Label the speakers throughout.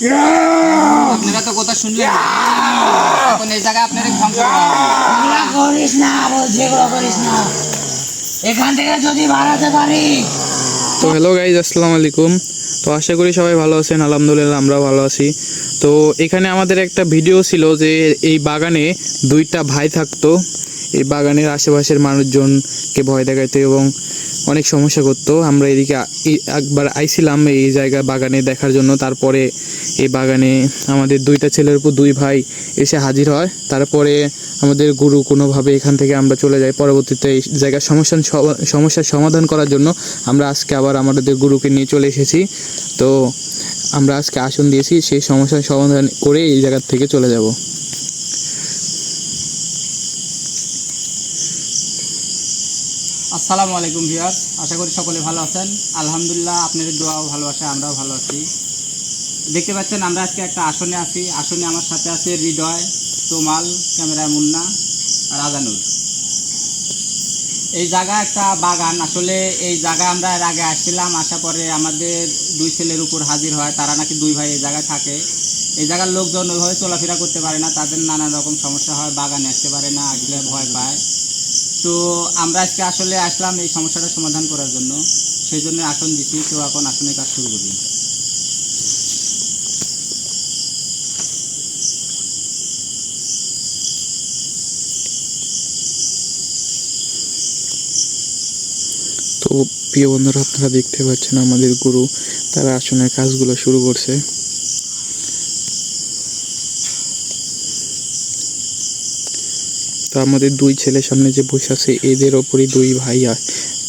Speaker 1: আপনারা তো কথা শুনলেন? এখন এই জায়গায় আপনারা ধ্বংস করা হবে।
Speaker 2: এগুলা করিস না বলছি এগুলো করিস না। এখান থেকে যদি বাড়াতে পারি।
Speaker 3: তো হ্যালো গাইজ আসসালামু আলাইকুম। তো আশা করি সবাই ভালো আছেন আলহামদুলিল্লাহ আমরাও ভালো আছি। তো এখানে আমাদের একটা ভিডিও ছিল যে এই বাগানে দুইটা ভাই থাকতো। এই বাগানের আশেপাশের মানুষজনকে ভয় দেখাইতো এবং অনেক সমস্যা করতো। আমরা এদিকে একবার আইছিলাম এই জায়গা বাগানে দেখার জন্য। তারপরে এই বাগানে আমাদের দুইটা ছেলের উপর দুই ভাই এসে হাজির হয়। তারপরে আমাদের গুরু কোনোভাবে এখান থেকে আমরা চলে যাই। পরবর্তীতে এই জায়গার সমস্যা সমস্যার সমাধান করার জন্য আমরা আজকে আবার আমাদের গুরুকে নিয়ে চলে এসেছি। তো আমরা আজকে আসন দিয়েছি। সেই সমস্যার সমাধান করে এই জায়গার থেকে চলে যাব।
Speaker 1: আসসালামু আলাইকুম ভিউয়ার্স, আশা করি সকলে ভালো আছেন। আলহামদুলিল্লাহ আপনাদের দোয়াও ভালোবাসা আমরাও ভালো আছি। দেখতে পাচ্ছেন, আমরা আজকে একটা আসনে আছি। আসনে আমার সাথে আছে হৃদয় তোমাল ক্যামেরায় মুন্না আর এই জায়গা একটা বাগান। আসলে এই জায়গা আমরা এর আগে আসছিলাম আসা পরে আমাদের দুই ছেলের উপর হাজির হয়। তারা নাকি দুই ভাই এই জায়গায় থাকে। এই জায়গার লোকজন ওইভাবে চলাফেরা করতে পারে না। তাদের নানা রকম সমস্যা হয়, বাগানে আসতে পারে না, আসলে ভয় পায়। তো আমরা আজকে আসলে আসলাম এই সমস্যাটা সমাধান করার জন্য। সেই জন্য আসন দিচ্ছি তো এখন আসনের কাজ শুরু করি।
Speaker 3: তো প্রিয় বন্ধুরা, আপনারা দেখতে পাচ্ছেন আমাদের গুরু, তারা আসনের কাজগুলো শুরু করছে। আমাদের দুই ছেলে সামনে যে বসে আছে, এদের ওপরই দুই ভাইয়া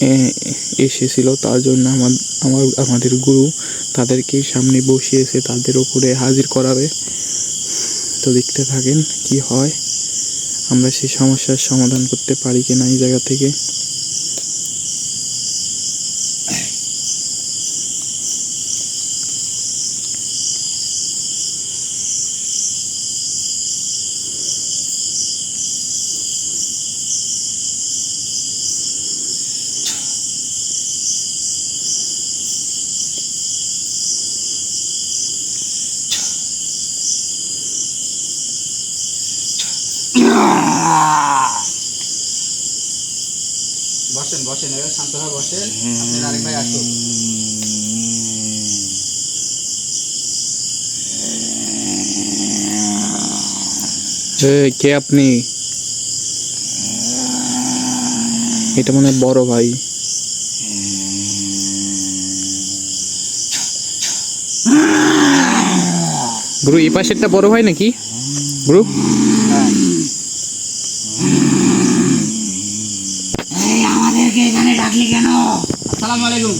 Speaker 3: এ- এসেছিল। তার জন্য আমার আমার, আমাদের গুরু তাদেরকে সামনে বসিয়েছে, তাদের ওপরে হাজির করাবে। তো দেখতে থাকেন কি হয়। আমরা সেই সমস্যার সমাধান করতে পারি কিনা এই জায়গা থেকে।
Speaker 1: বসেন বসেন এবার শান্তভাবে বসেন। আপনার আরেক ভাই আসুন
Speaker 3: কে আপনি? এটা মনে হয় বড় ভাই। গুরু এই পাশেরটা বড় ভাই নাকি? গুরু?
Speaker 1: আসসালামু আলাইকুম।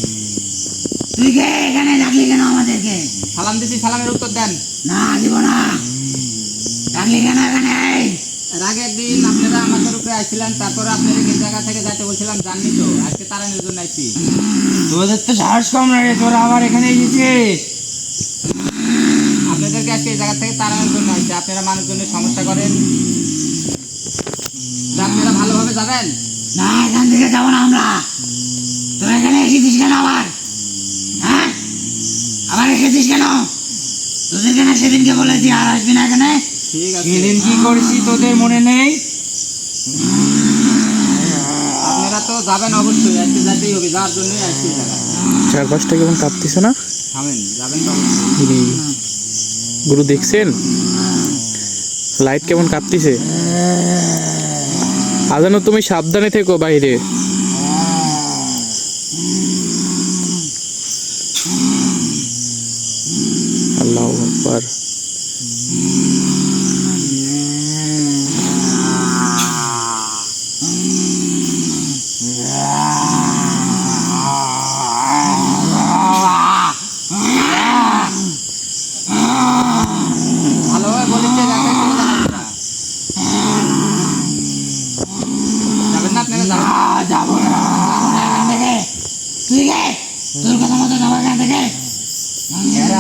Speaker 2: তুই কে? এখানে ডাকলি কেন আমাদেরকে?
Speaker 1: সালাম দিচ্ছি সালামের উত্তর দেন।
Speaker 2: না দিব না। ডাকলি কেন এখানে?
Speaker 1: এর আগে একদিন আপনারা আমাদের উপরে আসছিলেন তারপরে আপনারা এই জায়গা থেকে যাইতে বলছিলাম জাননি তো আজকে তারানোর জন্য আসছি
Speaker 2: তোদের তো সাহস কম না রে তোরা আমার এখানে এসেছিস
Speaker 1: আপনাদেরকে আজকে এই জায়গা থেকে তাড়ানোর জন্য আসছে আপনারা মানুষজনের সমস্যা করেন। আপনারা ভালোভাবে যাবেন?
Speaker 2: না এখান থেকে যাব না আমরা। তোরা এখানে এসেছিস কেন আবার? হ্যাঁ? আবার এসেছিস কেন? তোদের কেন সেদিনকে বলেছি আর আসবি না এখানে? সেদিন কি করেছি তোদের মনে নেই?
Speaker 1: আপনারা তো যাবেন অবশ্যই আজকে যাইতেই হবে যাওয়ার জন্যই
Speaker 3: চারপাশটা কেমন কাঁপতেছে না?
Speaker 1: থামেন যাবেন
Speaker 3: গুরু দেখছেন? লাইট কেমন কাঁপতিছে? আজানো তুমি সাবধানে থেকো বাইরে।
Speaker 1: চলে যাবেন আপনারা। যাবেন না
Speaker 2: থেকে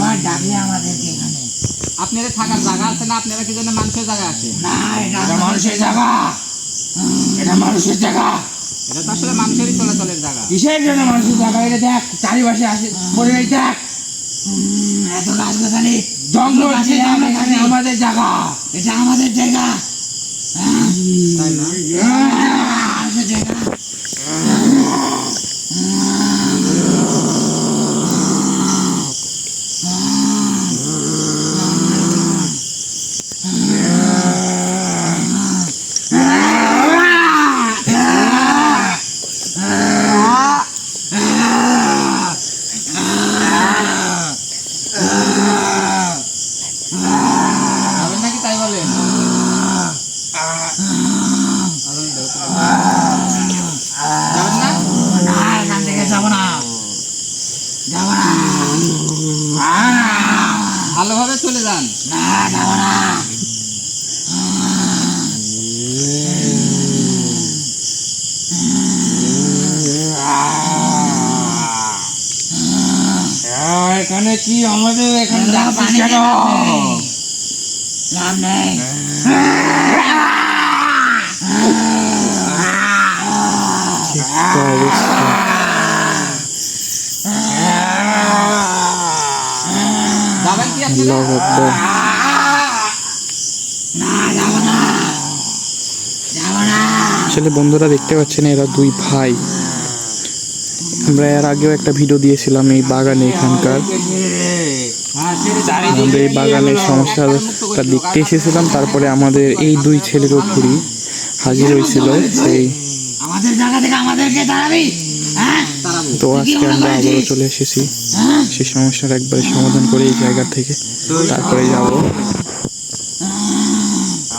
Speaker 2: আবার ডাকলি আমাদেরকে এখানে।
Speaker 1: আপনাদের থাকার জায়গা আছে না? আপনারা কি জন্য মানুষের জায়গা আছে?
Speaker 2: না এটা মানুষের জায়গা। এটা মানুষের জায়গা।
Speaker 1: এটা তো আসলে মানুষেরই চলাচলের জায়গা।
Speaker 4: কিসের জন্য মানুষের জায়গা? এটা দেখ চারিপাশে আসে পড়ে রয়েছে দেখ।
Speaker 2: এত গাছ গাছালি
Speaker 4: জঙ্গল ছিল এখানে আমাদের জায়গা।
Speaker 2: এটা আমাদের জায়গা। হ্যাঁ,
Speaker 1: তাই না?
Speaker 2: আমাদের জায়গা
Speaker 1: যাবেন নাকি তাই বলেন যাবেন না
Speaker 2: না এখান থেকে যাব না যাব না
Speaker 1: ভালোভাবে চলে যান
Speaker 2: না যাব না
Speaker 4: হ্যাঁ, এখানে কি আমাদের এখানে
Speaker 2: লাভ নেই।
Speaker 3: আসলে বন্ধুরা দেখতে পাচ্ছেন এরা দুই ভাই। আমরা এর আগেও একটা ভিডিও দিয়েছিলাম এই বাগানে এখানকার। আমরা এই বাগানের সমস্যাটা দেখতে এসেছিলাম তারপরে আমাদের এই দুই ছেলের ওপরই হাজির হয়েছিল সেই
Speaker 2: আমাদের জায়গা থেকে আমাদেরকে দাঁড়াবি হ্যাঁ
Speaker 3: তো আজকে আমরা আবারও চলে এসেছি।
Speaker 2: হ্যাঁ?
Speaker 3: সেই সমস্যার একবারে সমাধান করে এই জায়গা থেকে তারপরে যাব।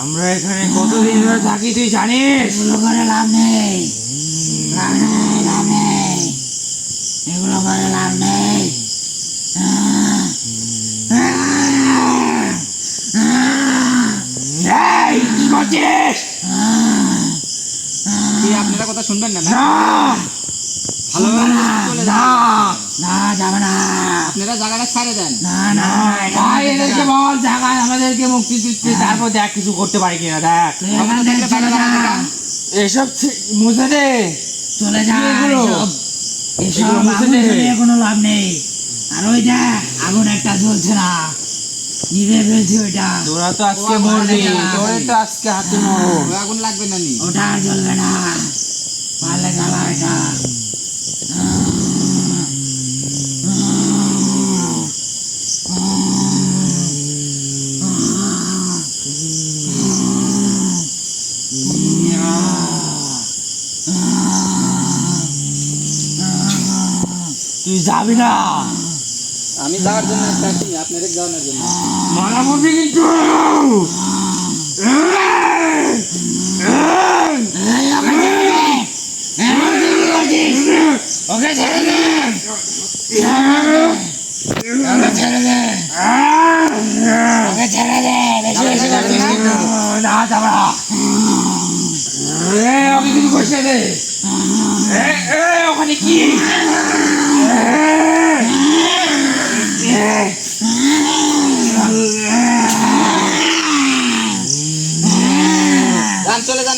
Speaker 4: আমরা এখানে কতদিন ধরে থাকি তুই জানিস?
Speaker 2: এগুলো লাভ নেই। লাভ নেই লাভ নেই। এগুলো করে লাভ নেই।
Speaker 4: কি করছিস?
Speaker 1: আপনারা কথা শুনবেন না? না।
Speaker 4: না। না।
Speaker 2: যাবে না।
Speaker 1: আপনারা জায়গাটা ছাড়ে দেন।
Speaker 2: না না
Speaker 4: ভাই এদেরকে বল জায়গায় আমাদেরকে মুক্তি দিচ্ছে তারপর দেখ কিছু করতে পারি কিনা দেখ। এসব মুছে দে।
Speaker 2: চলে যা? এসব আগুন। জ্বলিয়ে কোনো লাভ নেই। আর ওইটা আগুন একটা জ্বলছে না। নিভে ফেলছি ওইটা।
Speaker 4: তোরা তো আজকে মরবি। তোরে তো আজকে হাতে মরো
Speaker 1: আগুন লাগবে না নি।
Speaker 2: ওটা জ্বলবে না। পারলে জ্বালা এটা
Speaker 4: তুই যাবি না।
Speaker 1: আমি যাওয়ার জন্য আসি আপনাদের যাওয়ার জন্য।
Speaker 4: মারা মরবি কিন্তু।
Speaker 2: ওকে ছেড়ে দে। ওকে ছেড়ে দে ওকে ছেড়ে দে বেশি বেশি
Speaker 4: না যাব না। ওকে কিছু করছে এ, ওখানে কি?
Speaker 1: যান চলে যান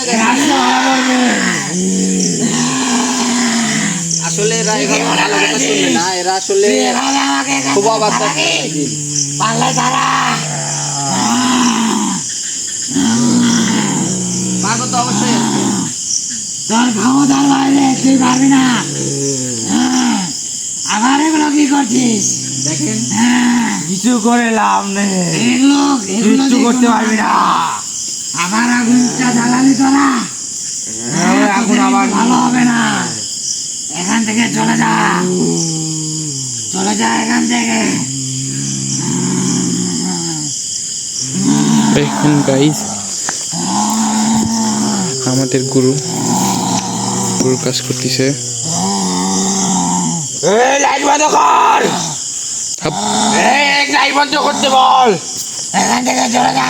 Speaker 1: আসলে এরা এভাবে ভালো কথা শুনবে না এরা আসলে
Speaker 2: তুই এভাবে আমাকে এখান
Speaker 1: খুব অবাক?
Speaker 2: পারলে তারা
Speaker 1: পাগল তো অবশ্যই আছে
Speaker 2: তোর ক্ষমতার বাইরে তুই পারবি না। আবার এগুলো কি করছিস
Speaker 4: কিছু করে লাভ নেই
Speaker 2: এগুলো দিয়ে
Speaker 4: করতে পারবি না
Speaker 2: আবার আগুনটা জ্বালাবি তোরা
Speaker 4: আবার
Speaker 2: ভালো হবে না এখান থেকে চলে যা চলে যা এখান থেকে
Speaker 3: এখন গাইজ আমাদের গুরু গুরু কাজ করতেছে।
Speaker 4: লাইট বন্ধ কর। লাইট বন্ধ করতে বল।
Speaker 2: এখান থেকে চলে যা।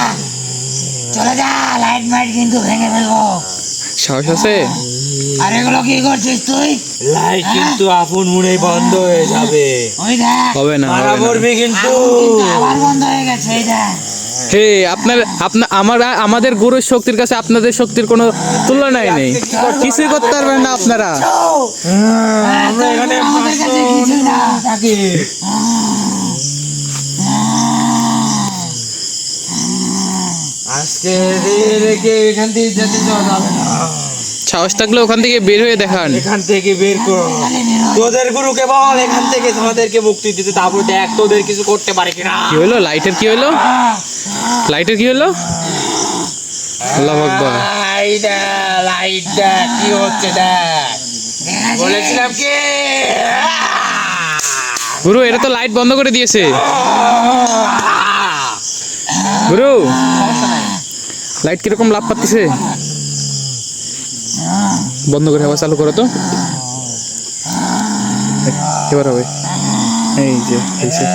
Speaker 2: চলে যা লাইট মাইট কিন্তু ভেঙে ফেলব।
Speaker 3: সাহস আছে?
Speaker 2: আর এগুলো কি করছিস তুই?
Speaker 4: লাইট কিন্তু আপন মুড়ে বন্ধ হয়ে যাবে।
Speaker 2: ওই দেখ।
Speaker 3: হবে না
Speaker 4: মারা
Speaker 3: হবে না।
Speaker 4: কিন্তু।
Speaker 2: কিন্তু আবার বন্ধ হয়ে গেছে এই দেখ।
Speaker 3: হে, আপনার আপনার আমার, আমাদের গুরুর শক্তির কাছে আপনাদের শক্তির কোনো তুলনাই নেই। কিছুই করতে পারবেন না আপনারা।
Speaker 4: আজকে এখান থেকে যেতে যাওয়া যাবে না।
Speaker 3: সাহস থাকলে ওখান থেকে বের হয়ে দেখান।
Speaker 4: এখান থেকে বের করো। তোদের গুরুকে বল এখান থেকে আমাদেরকে মুক্তি দিতে। তারপর দেখ তোদের কিছু করতে পারে কিনা।
Speaker 3: কি হলো? লাইটের কি হলো? লাইটের কি হলো? আল্লাহ আকবার।
Speaker 4: লাইটটা লাইটটা কি হচ্ছে দেখ? বলেছিলাম কি?
Speaker 3: গুরু এটা তো লাইট বন্ধ করে দিয়েছে। গুরু লাইট কীরকম লাভ পাচ্ছে বন্ধ করে আবার চালু করো তো। এবার হবে। এই যে
Speaker 2: এই, এই,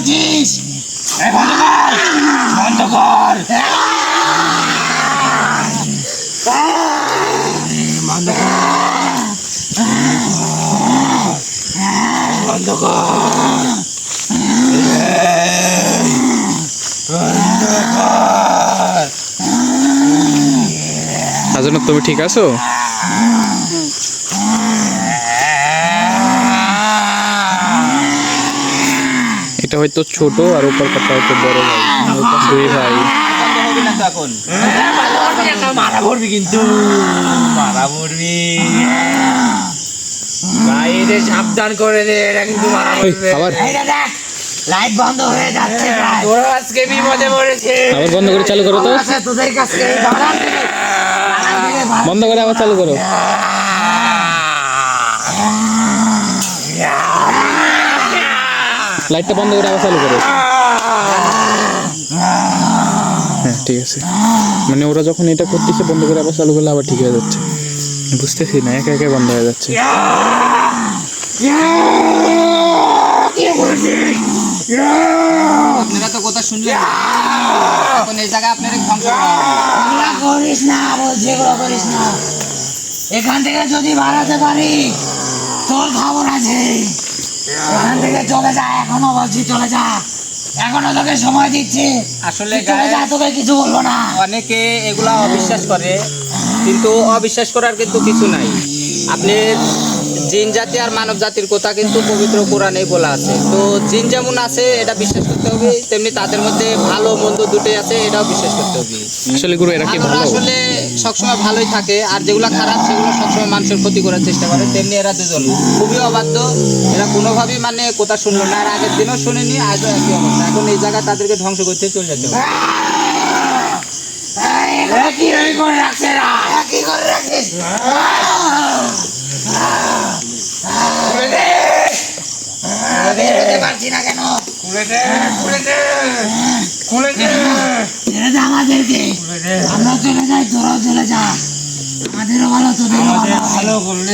Speaker 2: এগুলো কি করছিস এই, বন্ধ কর বন্ধ কর
Speaker 3: আজন্য তুমি ঠিক আছো? এটা হয়তো ছোট আর উপর কথা হয়তো বড় ভাই। দুই ভাই।
Speaker 4: মারা পড়বি কিন্তু মারা পড়বি বাইরে সাবধান করে দে এটা কিন্তু মারা
Speaker 3: আবার
Speaker 2: লাইট বন্ধ হয়ে যাচ্ছে
Speaker 4: তোরা আজকে বিপদে পড়েছে
Speaker 3: আবার বন্ধ করে চালু করো তো।
Speaker 2: আছে তোদের কাছে
Speaker 3: বন্ধ করে আবার চালু করো। লাইটটা বন্ধ করে আবার চালু করো। হ্যাঁ ঠিক আছে। মানে ওরা যখন এটা করতেছে বন্ধ করে আবার চালু করলে আবার ঠিক হয়ে যাচ্ছে। বুঝতেছি না একা একা বন্ধ হয়ে যাচ্ছে।
Speaker 1: আপনারা তো কথা শুনলেন না। এখন এই জায়গায় আপনারা
Speaker 2: করিস না এগুলো করিস না। এখান থেকে যদি বাড়াতে পারি তোর খবর আছে। এখান থেকে চলে যা এখনও বলছি চলে যা। এখনও তোকে সময় দিচ্ছি।
Speaker 1: আসলে
Speaker 2: চলে যা তোকে কিছু বলব না।
Speaker 1: অনেকে এগুলা অবিশ্বাস করে কিন্তু অবিশ্বাস করার কিন্তু কিছু নাই। আপনি জিন জাতি আর মানব জাতির কথা কিন্তু পবিত্র কোরআনে বলা আছে। তো জিন যেমন আছে এটা বিশ্বাস করতে হবে তেমনি তাদের মধ্যে ভালো মন্দ দুটোই আছে এটাও বিশ্বাস করতে হবে।
Speaker 3: আসলে গুরু এরা কি ভালো?
Speaker 1: আসলে সবসময় ভালোই থাকে আর যেগুলো খারাপ সেগুলো সবসময় মানুষের ক্ষতি করার চেষ্টা করে তেমনি এরা দুজন। খুবই অবাধ্য এরা কোনোভাবেই মানে কথা শুনলো না আর আগের দিনও শুনেনি আজও একই অবস্থা। এখন এই জায়গায় তাদেরকে ধ্বংস করতে চলে যেতে হবে।
Speaker 2: কি করে রাখছে কি করে রাখিস আমাদেরকে ভালো ভালো
Speaker 4: করলে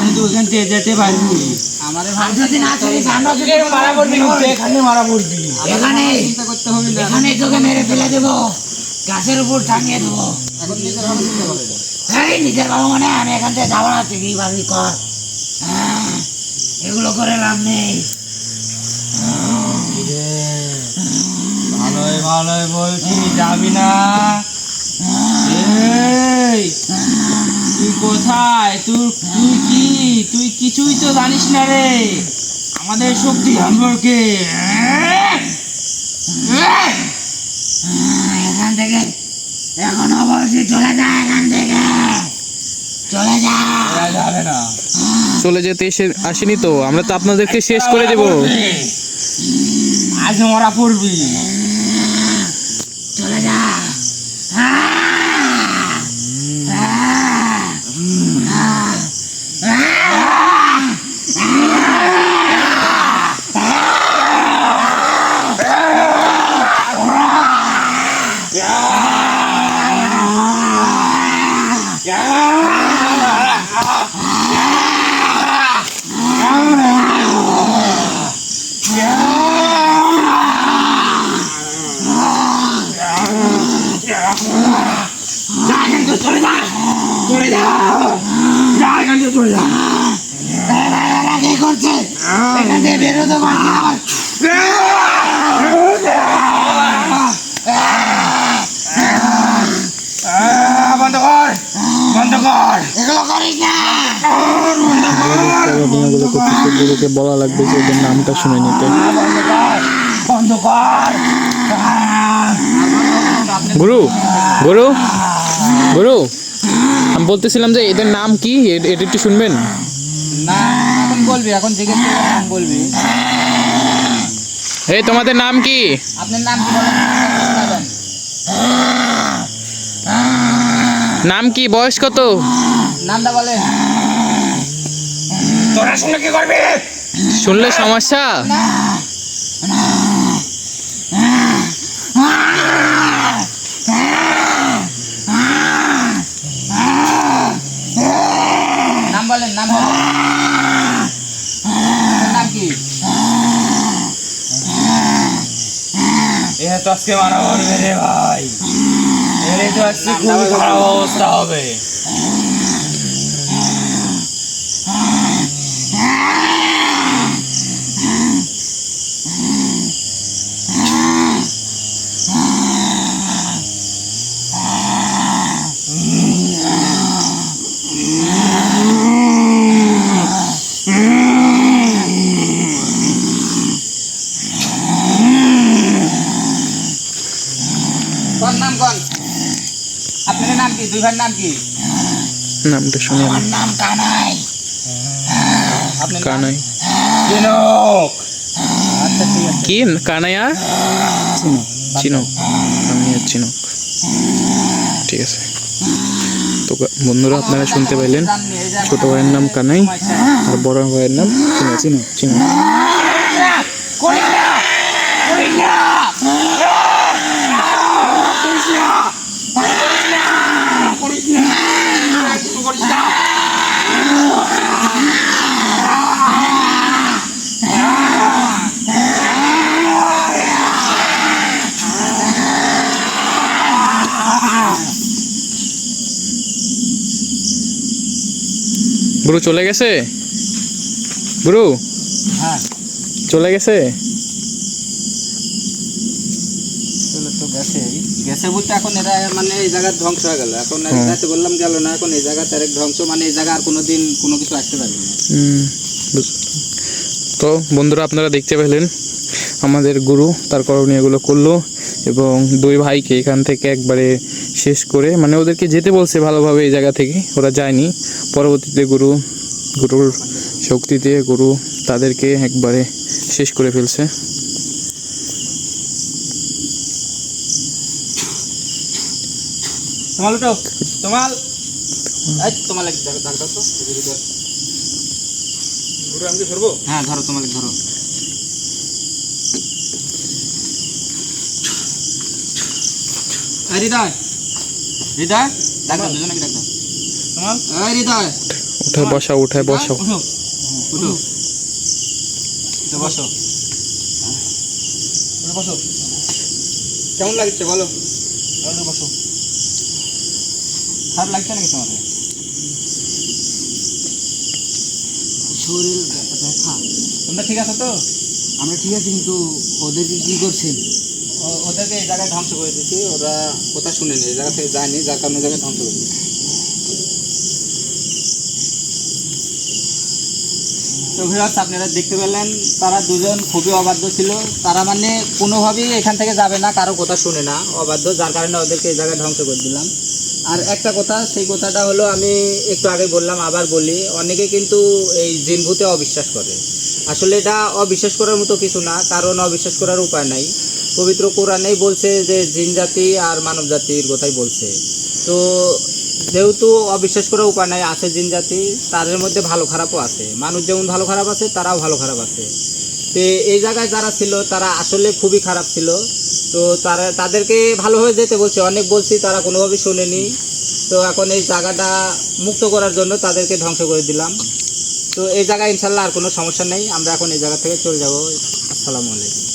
Speaker 4: কিন্তু ওখান থেকে যেতে পারবি মারা
Speaker 2: ফেলে দেবো গাছের উপর টাঙিয়ে দেবো
Speaker 1: এখন নিজের
Speaker 2: এই নিজের বাবা মানে আমি এখান থেকে যাব না তুই ভাবি কর? হ্যাঁ, এগুলো করে লাভ নেই।
Speaker 4: ভালোই ভালোই বলছি যাবি না? তুই কোথায়? তুই তুই কি? তুই কিছুই তো জানিস না রে। আমাদের শক্তি সম্পর্কে
Speaker 2: হ্যাঁ, থেকে এখনও বলছি চলে যায় এখান থেকে। চলে যা।
Speaker 4: যাবে না।
Speaker 3: চলে যেতে এসে আসেনি তো আমরা তো আপনাদেরকে শেষ করে দেব।
Speaker 4: আজ মরা পড়বি।
Speaker 2: চলে যা যা এখান থেকে চলে যা চলে যা যা এখান থেকে চলে যা এরা এরা কি করছে এখান থেকে বেরোতে পারছি না আমার
Speaker 3: বলা লাগবে যে ওদের নামটা শুনে নিতে গুরু গুরু গুরু। আমি বলতেছিলাম যে এদের নাম কি? এটা একটু শুনবেন?
Speaker 1: না বলবি এখন জিজ্ঞেস করে নাম বলবি।
Speaker 3: এই তোমাদের নাম কি?
Speaker 1: আপনার নাম কি বলেন।
Speaker 3: নাম কি? বয়স কত?
Speaker 1: নামটা বলেন।
Speaker 2: তোরা শুনে কি করবি?
Speaker 3: শুনলে সমস্যা?
Speaker 1: নাম বলেন নাম বলেন।
Speaker 4: এ তো আজকে মারা পড়বে রে ভাই। এলে তো আজকে খুব খারাপ অবস্থা হবে।
Speaker 1: কোন নাম কোন? আপনার নাম কি? দুই ভাইয়ের নাম কি?
Speaker 3: নামটা শুনে
Speaker 2: আমার নাম কানাই।
Speaker 1: আপনার
Speaker 3: কানাই।
Speaker 4: জিনক
Speaker 1: আচ্ছা ঠিক আছে।
Speaker 3: কি? কানাইয়া? চিনক। আমি আর চিনক। ঠিক আছে। তো বন্ধুরা আপনারা শুনতে পাইলেন ছোট ভাইয়ের নাম কানাই আর বড় ভাইয়ের নাম চিনো চিনো চিনো
Speaker 2: করিস না করিস না করিস না করিস না
Speaker 3: গুরু চলে গেছে? গুরু
Speaker 1: হ্যাঁ।
Speaker 3: চলে গেছে?
Speaker 1: চলে তো গেছে। গেছে বলতে এখন এরা মানে এই জায়গা ধ্বংস হয়ে গেল। এখন। যাতে বললাম গেল না এখন এই জায়গা তারেক ধ্বংস। মানে এই জায়গা আর কোনোদিন কোনো কিছু আসতে পারবে না।
Speaker 3: তো বন্ধুরা আপনারা দেখতে পেলেন আমাদের গুরু তার করণীয়গুলো করল এবং দুই ভাইকে এখান থেকে একবারে শেষ করে মানে ওদেরকে যেতে বলছে ভালোভাবে এই জায়গা থেকে। ওরা যায়নি। পরবর্তীতে গুরু গুরুর শক্তিতে গুরু তাদেরকে একবারে শেষ করে ফেলছে।
Speaker 1: তোমাল উঠো তোমাল। এই তোমাল এক ধরো ধরো তো। এদিকে ধরো।
Speaker 4: গুরু আমি কি ধরবো?
Speaker 1: হ্যাঁ ধরো তোমাল ধরো। এই হৃদয় ডাক্তার দুজনে ডাক্তার?
Speaker 4: তোমাল
Speaker 1: এই হৃদয়।
Speaker 3: উঠায় বসাও উঠায় বসাও
Speaker 4: উঠো।
Speaker 1: উঠো। তো বসো।
Speaker 4: উঠে বসো।
Speaker 1: কেমন লাগছে বলো?
Speaker 4: উঠে বসো।
Speaker 1: খারাপ লাগছে নাকি তোমাদের? শরীর ব্যথা। তোমরা ঠিক আছো তো? আমরা ঠিক আছি কিন্তু ওদেরকে কি করছেন? এই জায়গায় ধ্বংস করে দিচ্ছি ওরা কথা শুনেনি এই জায়গা থেকে যায়নি যার কারণে জায়গায় ধ্বংস করে দিচ্ছি তো আপনারা দেখতে পেলেন, তারা দুজন খুবই অবাধ্য ছিল। তারা মানে কোনোভাবেই এখান থেকে যাবে না, কারও কথা শুনে না, অবাধ্য, যার কারণে ওদেরকে এই জায়গায় ধ্বংস করে দিলাম। আর একটা কথা, সেই কথাটা হলো আমি একটু আগে বললাম, আবার বলি, অনেকে কিন্তু এই জিনভূতে অবিশ্বাস করে। আসলে এটা অবিশ্বাস করার মতো কিছু না, কারণ অবিশ্বাস করার উপায় নাই। পবিত্র কোরআনেই বলছে যে জিন জাতি আর মানব জাতির কথাই বলছে। তো যেহেতু অবিশ্বাস করার উপায় নাই, আছে জিন জাতি, তাদের মধ্যে ভালো খারাপও আছে। মানুষ যেমন ভালো খারাপ আছে, তারাও ভালো খারাপ আছে। তো এই জায়গায় যারা ছিল, তারা আসলে খুবই খারাপ ছিল। তো তারা, তাদেরকে ভালোভাবে যেতে বলছে। অনেক বলছি, তারা কোনোভাবেই শোনেনি। তো এখন এই জায়গাটা মুক্ত করার জন্য তাদেরকে ধ্বংস করে দিলাম। তো এই জায়গায় ইনশাল্লাহ আর কোনো সমস্যা নেই। আমরা এখন এই জায়গা থেকে চলে যাব। আসসালামু আলাইকুম।